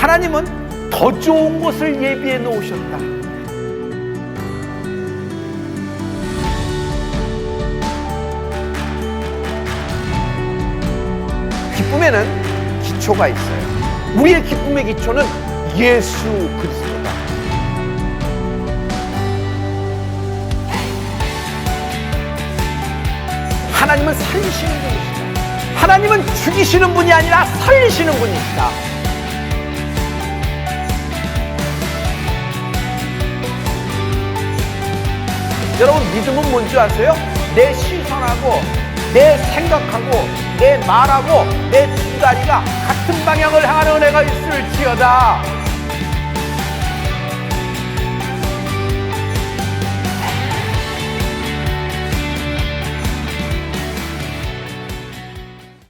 하나님은 더 좋은 것을 예비해 놓으셨다. 기쁨에는 기초가 있어요. 우리의 기쁨의 기초는 예수 그리스도다. 하나님은 살리시는 분이시다. 하나님은 죽이시는 분이 아니라 살리시는 분이시다. 여러분 믿음은 뭔지 아세요? 내 시선하고 내 생각하고 내 말하고 내두 다리가 같은 방향을 향하는 은혜가 있을지어다.